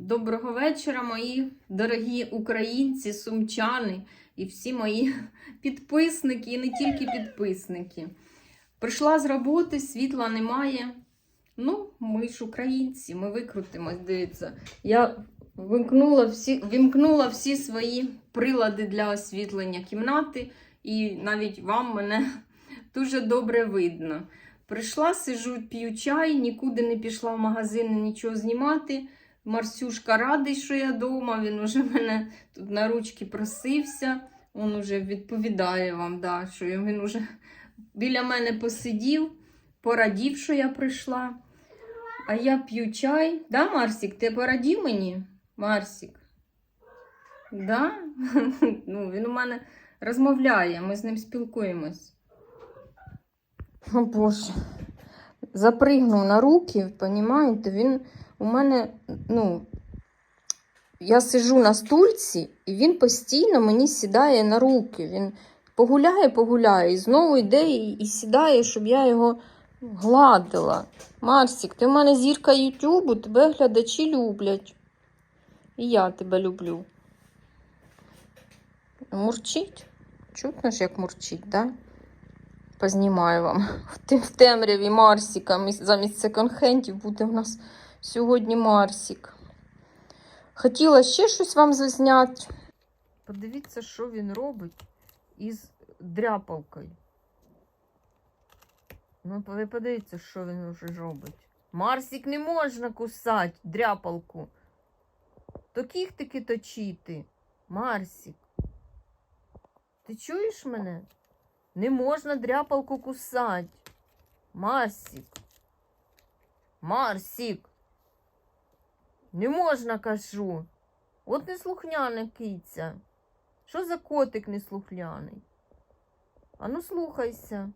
Доброго вечора, мої дорогі українці, сумчани і всі мої підписники, і не тільки підписники. Прийшла з роботи, світла немає. Ну, ми ж українці, ми викрутимось, дивіться. Я вимкнула всі, вимкнула всі свої прилади для освітлення кімнати, і навіть вам мене дуже добре видно. Прийшла, сижу, п'ю чай, нікуди не пішла в магазин нічого знімати. Марсюшка радий, що я вдома. Він уже мене тут на ручки просився. Він уже відповідає вам, да, що він уже біля мене посидів, порадів, що я прийшла. А я п'ю чай. Да, Марсік, ти порадів мені? Марсік? Да? Ну, він у мене розмовляє, ми з ним спілкуємось. О Боже. Запригнув на руки, понімаєте, він у мене, ну, я сижу на стульці, і він постійно мені сідає на руки. Він погуляє, погуляє, і знову йде і, і сідає, щоб я його гладила. Марсік, ти в мене зірка Ютубу, тебе глядачі люблять. І я тебе люблю. Мурчить? Чутно ж, як мурчить, так? Да? Познімаю вам в те- в темряві Марсіка. Міс- Замість секонд-хендів буде в нас сьогодні Марсік. Хотіла ще щось вам зазняти. Подивіться, що він робить із дряпалкою. Ну, ви подивіться, що він вже робить. Марсік не можна кусати дряпалку. То кіхтики точити. Марсік. Ти чуєш мене? Не можна дряпалку кусати. Марсік. Марсік. Не можна, кажу. От неслухняна киця. Що за котик неслухняний? Ану, слухайся.